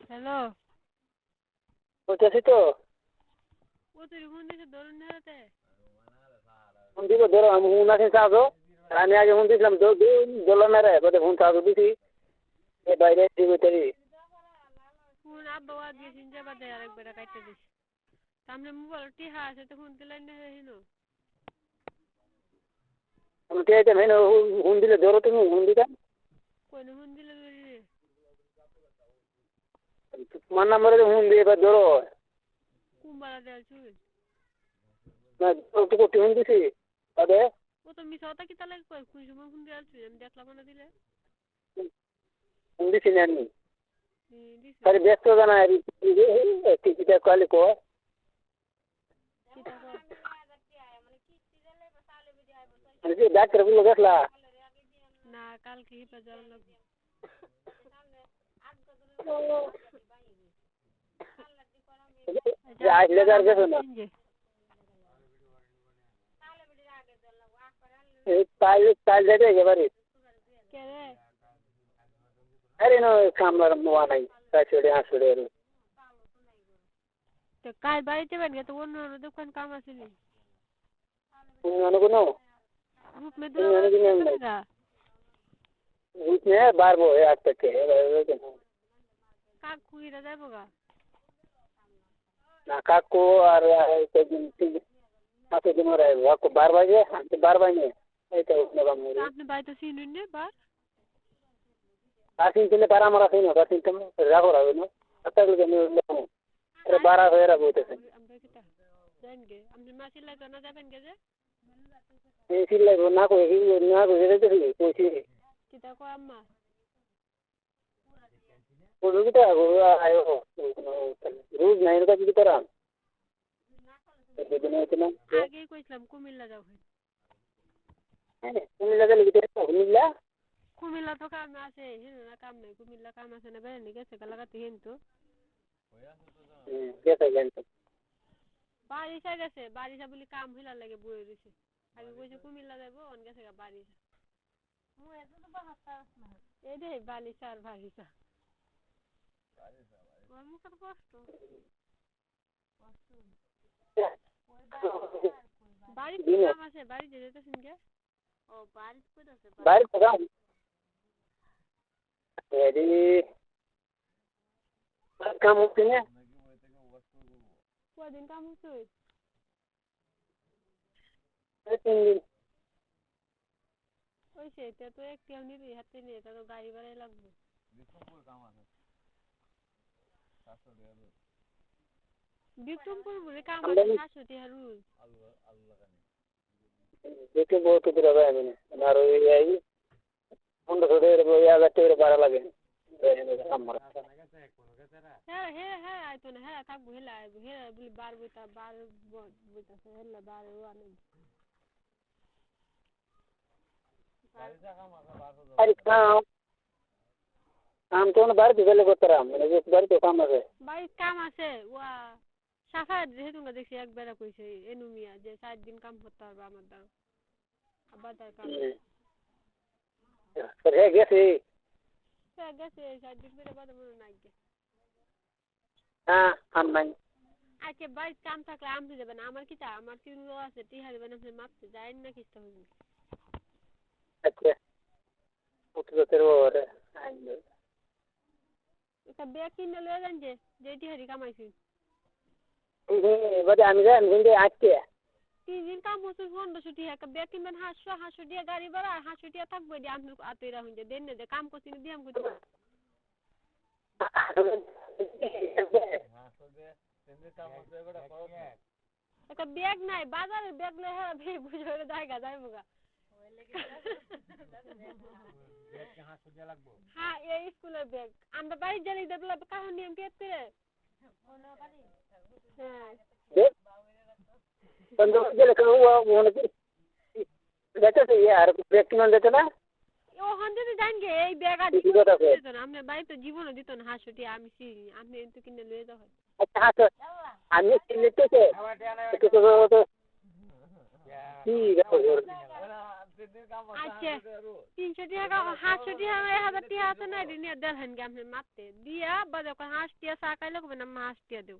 Hello. বলতেছি তো। Phone দিব ধরো আমি ফোন আছে চার্জও আমি আগে ফোন দিয়েছিলাম ধরলো না রে বলতে ফোন চার্জও দিছি। বাইরে দিব তারি ফোন আব্বা ওয়া দিয়ে চিনতে বাদে আরেকবার কাটতে দিস সামনে মোবাইল টিহা আছে তো ফোন দিলাই না হিনো। ফোন দিলে ধরো তুমি ফোন দিতা কোন ফোন দিলে তোমার নাম্বারে ফোন দিয়ে এবার ধরো। কুম্বালা চুল না একটু করতে ফোন দিছি তাদের ও তো মিছা কথা কি তাহলে কই কোন সময় ফোন চুল আমি দেখলাম না দিলে। ফোন দিছি। না আমি খালি ব্যস্ত জানা টিকিটা কালি কো? ডাক্তার গেছলা না কালকে হিপা যাওয়ার লাগবে। আসলে তো আর গেছো না। কাল কাল যাইতে একেবারে। আরে না কামলার মোয়া নাই চারশো আটশো টাকা তো কাল বাড়িতে বেন তো অন্য অন্য দোকান কাম আছে নি? মনে কোনো? গ্রুপ মে এমনি। দোকান বুঝনে বাড়বো এই আট থেকে কাক কুইরা যাইবো গা না কাকু আর কদিন মাসে দিন ওরা কাকু বার বাজে আমি বার বাজে এইটা উঠলে কাম তো আপনি বাড়িতে চিনুন নে বার আসিন ছিল বার আমার আসিন না আসিন তুমি রাখো রাখো না আচ্ছা করে আমি আরে বারা হয়ে রাখব হইতেছে আমরা কিটা জান গে আপনি মাসি লাগে না যাবেন গে যে এই সিলাই না কই না কই যেতে কইছি কিটা কো আম্মা রোজ নাই না কিছু করাম দিন হইতে না আগেই কইছিলাম কুমিল্লা যাও কুমিল্লা গেলে কি কুমিল্লা? কুমিল্লা তো কাম আছে হেন না কাম নাই। কুমিল্লা কাম আছে না বেরেনি গেছে লাগাতে হেন তো গেছে গেছে। বারিশা গেছে বারিশা বলি কাম হইলা লাগে বই রইছে। আগে কইছে কুমিল্লা যাইবো অন গেছে বারিশা। এই দে বালিশা আর বারিশা। মুখের কষ্ট কাম আছে? বাড়িতে যেতেছেন কে? ও বাড়িতে কইতাছে বাইরে প্রোগ্রাম এডি কাম হচ্ছে না? কদিন কাম হচ্ছে? তিন দিন ওই সেটা তো একটিও নিবি হাতে নিয়ে তা তো গাড়ি ভাড়াই লাগবে। বিক্রমপুর বলে কাম আছে সাতশো দেখে বহুত দূর হবে আমি আর ওই এই পনেরোশো টাকা ওই হাজার টাকা ভাড়া লাগে। হ্যাঁ হ্যাঁ হ্যাঁ আইতো না হ্যাঁ থাকব হেলা আইবো হ্যাঁ বলি বার বইতা বার বইতাছে হেলা বার আনে আরে কাম কাম তো না বাড়িতে গেলে করতাম মানে যে বাড়িতে কাম আছে। বাড়ির কাম আছে? ওয়া সাফা যেহেতু না দেখছি একবেলা কইছে এনুমিয়া যে চার দিন কাম করতে পারবে আমার দ্বারা। আবার তার কাম হয়ে গেছে। সে গেছে চার দিন পরে বাদে মনে নাই গে। হ্যাঁ কাম নাই। আজকে বাড়ির কাম থাকলে আমতে যাবে না। আমার কিটা আমার তিনগুলো আছে? টিহা দেবেন আপনি মাপতে যাই না কিস্তা হইবে। আচ্ছা। উঠতে তেরো একটা ব্যাগ কিনে লয়ে যান যে যে টিহারি কামাইছি। এবারে আমি যাই কিন্তু আজকে। তিন দিন কাম হচ্ছে পনেরোশো টিহা একটা ব্যাগ কিনবেন হাঁসশো হাঁসশো দিয়ে গাড়ি ভাড়া আর হাঁসশো টিহা থাকবে দিয়ে আপনি আতইরা হইছে দেন না কাম করছি না দিয়ে আমি করতে একটা ব্যাগ নাই বাজারের ব্যাগ লয়ে হ্যাঁ বুঝে জায়গা যাইবো গা। হ্যাঁ এই স্কুলের ব্যাগ আমরা বাড়ি জানি দেবলা কাহন নিয়ম পেট করে হ্যাঁ। বন্ধু গেলে মনে যেতে আর ব্যক্তি মান যেতে না ও হন যদি জান গে এই ব্যাগ আর? দিত না। আপনি বাড়ি তো জীবনও দিত না হাঁসটি আমি চিনি আপনি তো কিনে লয়ে যাও আচ্ছা হাত আমি চিনতে তো তো কি আচ্ছা তিনশো টাকা সাতশো টাকা এক হাজার টাকা আছে না নিয়ে দেড় হান আপনি মারতে দিয়া বাজার হাঁস টিয়া চা খাইলে কবে না হাঁস টিয়া দেও